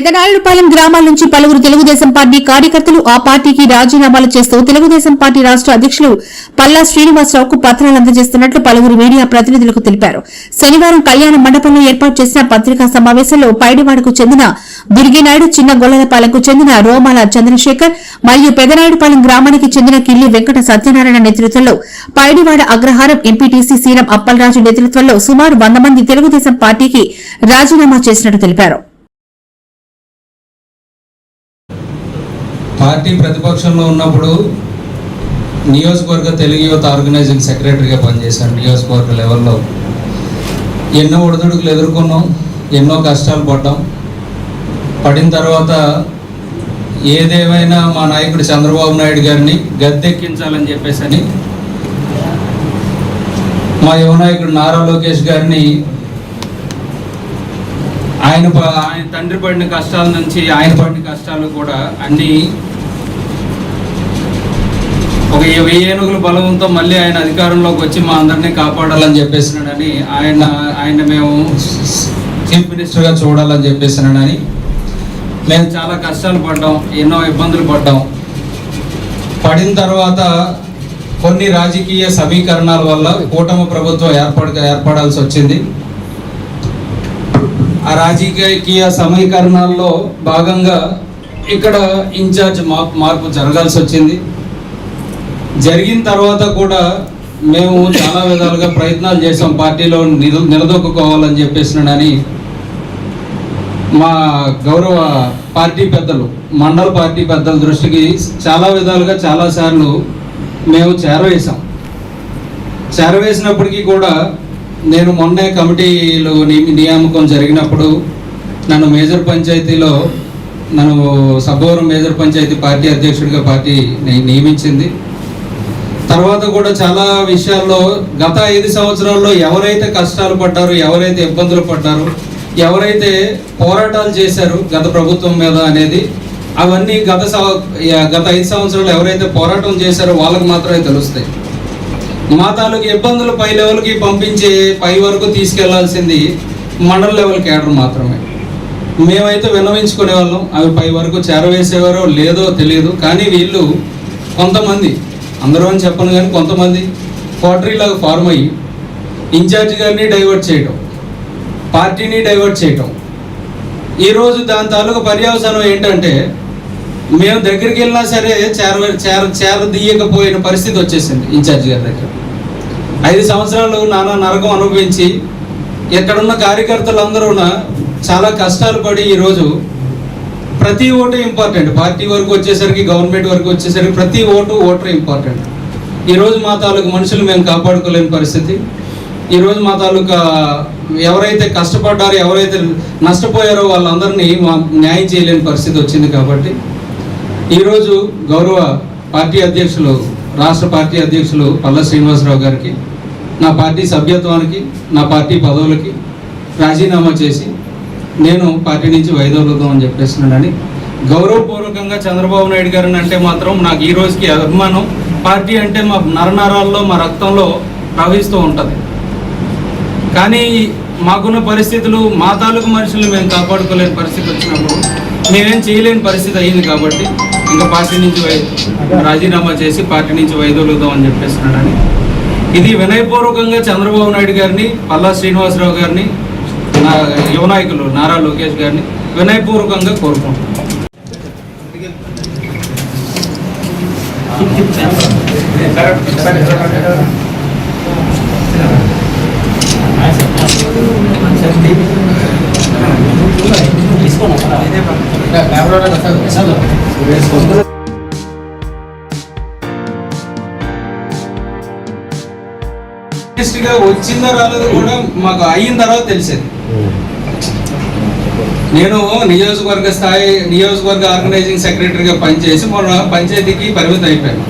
పెదనాయుడుపాలెం గ్రామాల నుంచి పలువురు తెలుగుదేశం పార్టీ కార్యకర్తలు ఆ పార్టీకి రాజీనామాలు చేస్తూ తెలుగుదేశం పార్టీ రాష్ట అధ్యక్షులు పల్లా శ్రీనివాసరావుకు పత్రాలు అందజేస్తున్నట్లు పలువురు మీడియా ప్రతినిధులకు తెలిపారు. శనివారం కళ్యాణ మండపంలో ఏర్పాటు చేసిన పత్రికా సమావేశంలో పైడివాడకు చెందిన దుర్గినాయుడు చిన్న గొల్లలపాలెంకు చెందిన రోమాల చంద్రశేఖర్ మరియు పెదనాయుడుపాలెం గ్రామానికి చెందిన కిల్లి వెంకట సత్యనారాయణ నేతృత్వంలో పైడివాడ అగ్రహారం ఎంపీటీసీ సీరం అప్పలరాజు నేతృత్వంలో సుమారు వంద మంది తెలుగుదేశం పార్టీకి రాజీనామా చేసినట్టు తెలిపారు. పార్టీ ప్రతిపక్షంలో ఉన్నప్పుడు నియోజకవర్గ తెలుగు యువత ఆర్గనైజింగ్ సెక్రటరీగా పనిచేశాను. నియోజకవర్గ లెవెల్లో ఎన్నో ఒడిదుడుకులు ఎదుర్కొన్నాం ఎన్నో కష్టాలు పడ్డాం. పడిన తర్వాత ఏదేమైనా మా నాయకుడు చంద్రబాబు నాయుడు గారిని గద్దెక్కించాలని చెప్పేసి అని మా యువ నాయకుడు నారా లోకేష్ గారిని ఆయన ప- ఆయన తండ్రి పడిన కష్టాల నుంచి ఆయన పడిన కష్టాలు కూడా అన్నీ ఒక వెయ్యి ఏనుగుల బలంతో మళ్ళీ ఆయన అధికారంలోకి వచ్చి మా అందరినీ కాపాడాలని చెప్పేసినాడని ఆయన ఆయన మేము చీఫ్ మినిస్టర్గా చూడాలని చెప్పేసినాడని మేము చాలా కష్టాలు పడ్డాం ఎన్నో ఇబ్బందులు పడ్డాం. పడిన తర్వాత కొన్ని రాజకీయ సమీకరణాల వల్ల కూటమి ప్రభుత్వం ఏర్పడ ఏర్పడాల్సి వచ్చింది. ఆ రాజకీయ సమీకరణాల్లో భాగంగా ఇక్కడ ఇన్ఛార్జ్ మార్పు మార్పు జరగాల్సి వచ్చింది. జరిగిన తర్వాత కూడా మేము చాలా విధాలుగా ప్రయత్నాలు చేసాం పార్టీలో నిలదొక్కుకోవాలని చెప్పేసినాడని మా గౌరవ పార్టీ పెద్దలు మండల పార్టీ పెద్దల దృష్టికి చాలా విధాలుగా చాలాసార్లు మేము చేరవేశాం. చేరవేసినప్పటికీ కూడా నేను మొన్నే కమిటీలో నియామకం జరిగినప్పుడు నన్ను మేజర్ పంచాయతీలో నన్ను సభవరం మేజర్ పంచాయతీ పార్టీ అధ్యక్షుడిగా పార్టీ నియమించింది. తర్వాత కూడా చాలా విషయాల్లో గత ఐదు సంవత్సరాల్లో ఎవరైతే కష్టాలు పడ్డారో ఎవరైతే ఇబ్బందులు పడ్డారో ఎవరైతే పోరాటాలు చేశారు గత ప్రభుత్వం మీద అనేది అవన్నీ గత గత ఐదు సంవత్సరాలు ఎవరైతే పోరాటం చేశారో వాళ్ళకి మాత్రమే తెలుస్తాయి. మా తాలూకు ఇబ్బందులు పై లెవెల్కి పంపించే పై వరకు తీసుకెళ్ళాల్సింది మండల లెవెల్ కేడర్ మాత్రమే. మేమైతే విన్నవించుకునే వాళ్ళం అవి పై వరకు చేరవేసేవారో లేదో తెలియదు కానీ వీళ్ళు కొంతమంది అందరూ అని చెప్పను కానీ కొంతమంది కోటరీలాగా ఫార్మ్ అయ్యి ఇన్ఛార్జ్ గారిని డైవర్ట్ చేయటం పార్టీని డైవర్ట్ చేయటం. ఈరోజు దాని తాలూకు పర్యవసానం ఏంటంటే మేము దగ్గరికి వెళ్ళినా సరే చేర చేర చేరదీయకపోయిన పరిస్థితి వచ్చేసింది ఇన్ఛార్జ్ గారి దగ్గర. ఐదు సంవత్సరాలు నానా నరకం అనుభవించి ఎక్కడున్న కార్యకర్తలందరూ చాలా కష్టాలు పడి ఈరోజు ప్రతి ఓటు ఇంపార్టెంట్ పార్టీ వరకు వచ్చేసరికి గవర్నమెంట్ వరకు వచ్చేసరికి ప్రతి ఓటు ఓటర్ ఇంపార్టెంట్ ఈరోజు మా తాలూకు మనుషులు మేము కాపాడుకోలేని పరిస్థితి. ఈరోజు మా తాలూకా ఎవరైతే కష్టపడ్డారో ఎవరైతే నష్టపోయారో వాళ్ళందరినీ మా న్యాయం చేయలేని పరిస్థితి వచ్చింది కాబట్టి ఈరోజు గౌరవ పార్టీ అధ్యక్షులు రాష్ట్ర పార్టీ అధ్యక్షులు పల్ల శ్రీనివాసరావు గారికి నా పార్టీ సభ్యత్వానికి నా పార్టీ పదవులకి రాజీనామా చేసి నేను పార్టీ నుంచి వైదొలుగుతాం అని చెప్పేస్తున్నాడని గౌరవపూర్వకంగా చంద్రబాబు నాయుడు గారిని అంటే మాత్రం నాకు ఈ రోజుకి అభిమానం. పార్టీ అంటే మా నరనరాల్లో మా రక్తంలో ప్రవహిస్తూ ఉంటుంది. కానీ మాకున్న పరిస్థితులు మా తాలూకు మనుషులు మేము కాపాడుకోలేని పరిస్థితి వచ్చినప్పుడు మేమేం చేయలేని పరిస్థితి అయ్యింది కాబట్టి ఇంకా పార్టీ నుంచి వై రాజీనామా చేసి పార్టీ నుంచి వైదొలుగుదాం అని చెప్పేస్తున్నాడని ఇది వినయపూర్వకంగా చంద్రబాబు నాయుడు గారిని పల్లా శ్రీనివాసరావు గారిని యువ నాయకులు నారా లోకేష్ గారిని వినయపూర్వకంగా కోరుకుంటున్నాను. గా వచ్చిందో రాలేదో కూడా మాకు అయిన తర్వాత తెలిసేది. నేను నియోజకవర్గ స్థాయి నియోజకవర్గ ఆర్గనైజింగ్ సెక్రటరీగా పనిచేసి మొన్న పంచాయతీకి పరిమితం అయిపోయాను.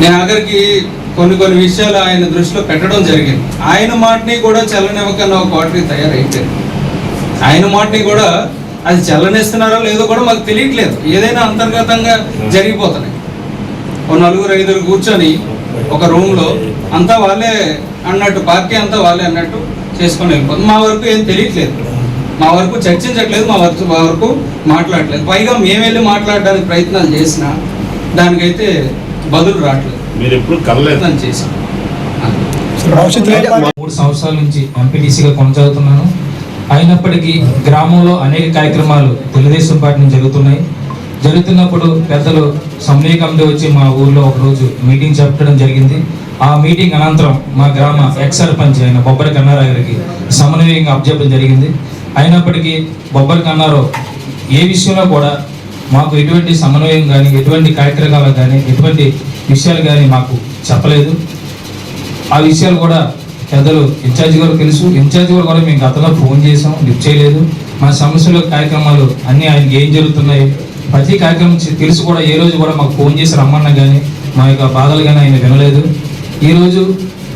నేను ఆఖరికి కొన్ని కొన్ని విషయాలు ఆయన దృష్టిలో పెట్టడం జరిగింది. ఆయన మాటని కూడా చల్లనివ్వకన్నా ఒక కోటరీ తయారైపోయింది. ఆయన మాటని కూడా అది చల్లనిస్తున్నారో లేదో కూడా మాకు తెలియట్లేదు. ఏదైనా అంతర్గతంగా జరిగిపోతున్నాయి. ఓ నలుగురు ఐదుగురు కూర్చొని ఒక రూమ్లో అంతా వాళ్ళే అన్నట్టు పార్టీ అంతా వాళ్ళే అన్నట్టు చేసుకొని వెళ్ళిపోతుంది మా వరకు ఏం తెలియట్లేదు. మా వరకు చర్చించట్లేదు మా వరకు మా వరకు మాట్లాడట్లేదు. పైగా మేము వెళ్ళి మాట్లాడడానికి ప్రయత్నాలు చేసినా దానికైతే బదులు రావట్లేదు. మీరు ఎప్పుడు కలలేదు. ప్రయత్నం చేసాం మూడు సంవత్సరాల నుంచి ఎంపీటీసీగా కొనసాగుతున్నాను. అయినప్పటికీ గ్రామంలో అనేక కార్యక్రమాలు తెలుగుదేశం పార్టీ నుంచి జరుగుతున్నాయి. జరుగుతున్నప్పుడు పెద్దలు సమన్వయ కమిటీ వచ్చి మా ఊర్లో ఒకరోజు మీటింగ్ చెప్పడం జరిగింది. ఆ మీటింగ్ అనంతరం మా గ్రామ ఎక్స్ సర్పంచ్ అయిన బొబ్బరి కన్నారావు గారికి సమన్వయంగా అప్పచెప్పడం జరిగింది. అయినప్పటికీ బొబ్బరి కన్నారావు ఏ విషయంలో కూడా మాకు ఎటువంటి సమన్వయం కానీ ఎటువంటి కార్యక్రమాలు కానీ ఎటువంటి విషయాలు కానీ మాకు చెప్పలేదు. ఆ విషయాలు కూడా పెద్దలు ఇన్ఛార్జి గారు తెలుసు. ఇన్ఛార్జి గారు కూడా మేము గతంలో ఫోన్ చేసాం లిఫ్ట్ చేయలేదు. మా సమస్యలు కార్యక్రమాలు అన్నీ ఆయనకి ఏం జరుగుతున్నాయి? ప్రతి కార్యక్రమం తెలుసు కూడా ఏ రోజు కూడా మాకు ఫోన్ చేసి రమ్మన్నా కానీ మా యొక్క బాధలు కానీ ఆయన వినలేదు. ఈరోజు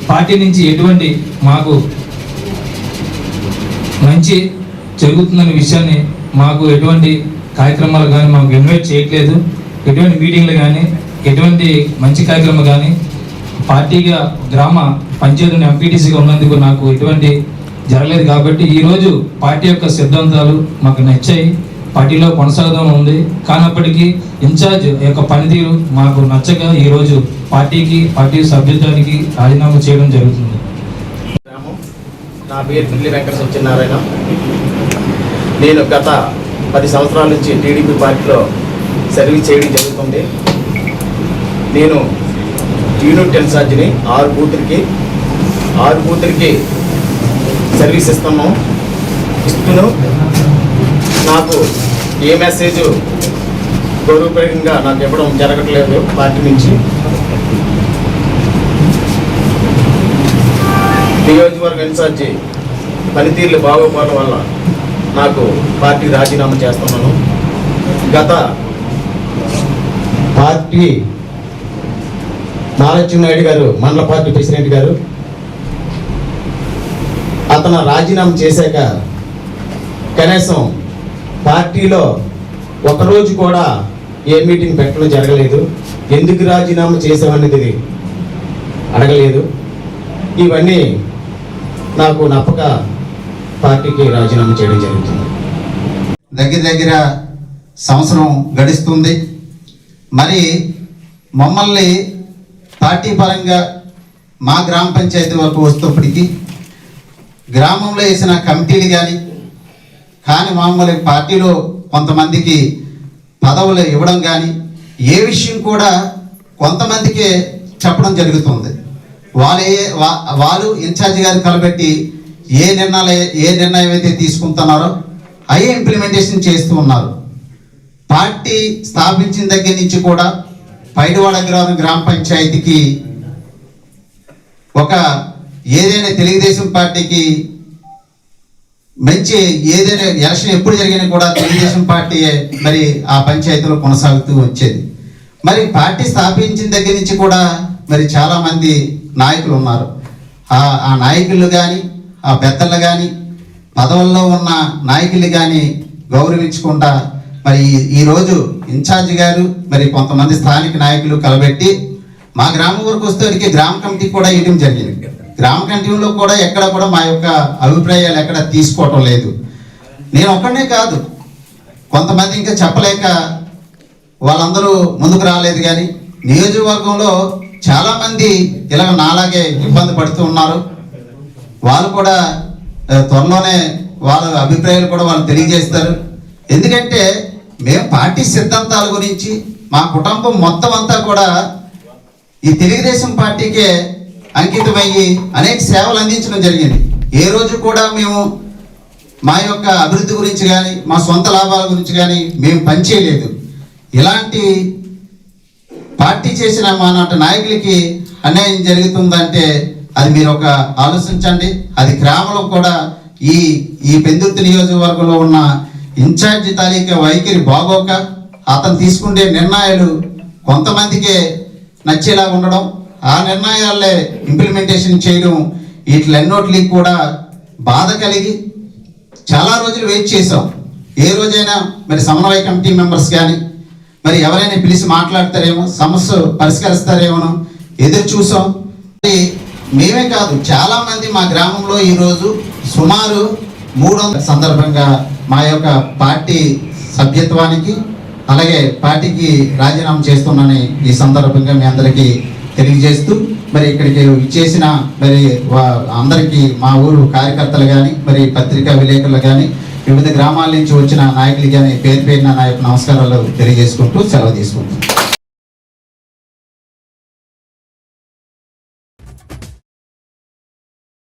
పార్టీ నుంచి ఎటువంటి మాకు మంచి జరుగుతుందనే విషయాన్ని మాకు ఎటువంటి కార్యక్రమాలు కానీ మాకు ఇన్వైట్ చేయట్లేదు. ఎటువంటి మీటింగ్లు కానీ ఎటువంటి మంచి కార్యక్రమం కానీ పార్టీగా గ్రామ పంచాయతీ ఎంపీటీసీగా ఉన్నందుకు నాకు ఎటువంటి జరగలేదు. కాబట్టి ఈరోజు పార్టీ యొక్క సిద్ధాంతాలు మాకు నచ్చాయి. పార్టీలో కొనసాగడం ఉంది. కానప్పటికీ ఇన్ఛార్జ్ యొక్క పనితీరు మాకు నచ్చక ఈరోజు పార్టీకి పార్టీ సభ్యత్వానికి రాజీనామా చేయడం జరుగుతుంది. నా పేరు పిల్లి వెంకట సత్యనారాయణ. నేను గత పది సంవత్సరాల నుంచి టీడీపీ పార్టీలో సర్వీస్ చేయడం జరుగుతుంది. నేను యూనిట్ ఇన్ఛార్జిని ఆరు బూతులకి ఆరు బూతులకి సర్వీస్ ఇస్తున్నాం. నాకు ఏ మెసేజ్ గౌరవప్రదంగా నాకు ఇవ్వడం జరగట్లేదు పార్టీ నుంచి. నియోజకవర్గ ఇన్ఛార్జి పనితీరులు బాగోపోవడం వల్ల నాకు పార్టీ రాజీనామా చేస్తున్నాను. గత పార్టీ నారాయణ నాయుడు గారు మండల పార్టీ ప్రెసిడెంట్ గారు అతను రాజీనామా చేశాక కనీసం పార్టీలో ఒకరోజు కూడా ఏ మీటింగ్ పెట్టడం జరగలేదు. ఎందుకు రాజీనామా చేసామనేది అడగలేదు. ఇవన్నీ నాకు నప్పక పార్టీకి రాజీనామా చేయడం జరుగుతుంది. దగ్గర దగ్గర సంవత్సరం గడుస్తుంది. మరి మమ్మల్ని పార్టీ పరంగా మా గ్రామ పంచాయతీ వరకు వస్తున్నప్పటికీ గ్రామంలో వేసిన కమిటీలు కానీ కానీ మామూలు పార్టీలో కొంతమందికి పదవులు ఇవ్వడం కానీ ఏ విషయం కూడా కొంతమందికే చెప్పడం జరుగుతుంది. వాళ్ళే వాళ్ళు ఇన్ఛార్జి గారు కలబెట్టి ఏ నిర్ణయాలు ఏ నిర్ణయం అయితే తీసుకుంటున్నారో అవి ఇంప్లిమెంటేషన్ చేస్తూ ఉన్నారు. పార్టీ స్థాపించిన దగ్గర నుంచి కూడా పైడివాడ గ్రామ గ్రామ పంచాయతీకి ఒక ఏదైనా తెలుగుదేశం పార్టీకి మంచి ఏదైనా ఎలక్షన్ ఎప్పుడు జరిగినా కూడా తెలుగుదేశం పార్టీ మరి ఆ పంచాయతీలో కొనసాగుతూ వచ్చేది. మరి పార్టీ స్థాపించిన దగ్గర నుంచి కూడా మరి చాలా మంది నాయకులు ఉన్నారు. ఆ ఆ నాయకులు కానీ ఆ పెద్దలు కానీ పదవుల్లో ఉన్న నాయకులు కానీ గౌరవించకుండా మరి ఈ- ఈరోజు ఇన్ఛార్జ్ గారు మరి కొంతమంది స్థానిక నాయకులు కలబెట్టి మా గ్రామం వరకు వస్తే గ్రామ కమిటీ కూడా ఇవ్వడం జరిగింది. గ్రామ కంటిన్యూలో కూడా ఎక్కడ కూడా మా యొక్క అభిప్రాయాలు ఎక్కడ తీసుకోవటం లేదు. నేను ఒక్కడనే కాదు. కొంతమంది ఇంకా చెప్పలేక వాళ్ళందరూ ముందుకు రాలేదు కానీ నియోజకవర్గంలో చాలామంది ఇలాగ ఇలా నాలాగే ఇబ్బంది పడుతూ ఉన్నారు. వాళ్ళు కూడా త్వరలోనే వాళ్ళ అభిప్రాయాలు కూడా వాళ్ళు తెలియజేస్తారు. ఎందుకంటే మేము పార్టీ సిద్ధాంతాల గురించి మా కుటుంబం మొత్తం అంతా కూడా ఈ తెలుగుదేశం పార్టీకే అంకితమయ్యి అనేక సేవలు అందించడం జరిగింది. ఏ రోజు కూడా మేము మా యొక్క అభివృద్ధి గురించి కానీ మా సొంత లాభాల గురించి కానీ మేము పనిచేయలేదు ఇలాంటి పార్టీ చేసిన మా నాటి నాయకులకి అన్యాయం జరుగుతుందంటే అది మీరు ఒక ఆలోచించండి. అది గ్రామంలో కూడా ఈ ఈ పెందుర్తి నియోజకవర్గంలో ఉన్న ఇన్ఛార్జి తాలూకా వైఖరి బాగోక అతను తీసుకునే నిర్ణయాలు కొంతమందికే నచ్చేలా ఉండడం ఆ నిర్ణయాలే ఇంప్లిమెంటేషన్ చేయడం వీటిలెన్నోటికి కూడా బాధ కలిగి చాలా రోజులు వెయిట్ చేసాం ఏ రోజైనా మరి సమన్వయ కమిటీ మెంబర్స్ కానీ మరి ఎవరైనా పిలిచి మాట్లాడతారేమో సమస్య పరిష్కరిస్తారేమోనో ఎదురు చూసాం. మరి మేమే కాదు చాలామంది మా గ్రామంలో ఈరోజు సుమారు మూడు సందర్భంగా మా యొక్క పార్టీ సభ్యత్వానికి అలాగే పార్టీకి రాజీనామా చేస్తున్నానని ఈ సందర్భంగా మీ అందరికీ తెలియజేస్తూ మరి ఇక్కడికి ఇచ్చేసిన మరి అందరికీ మా ఊరు కార్యకర్తలు కానీ మరి పత్రికా విలేకరులు కానీ వివిధ గ్రామాల నుంచి వచ్చిన నాయకులు కానీ పేరు పేరున నా యొక్క నమస్కారాలు తెలియజేసుకుంటూ సెలవు తీసుకుంటున్నాను.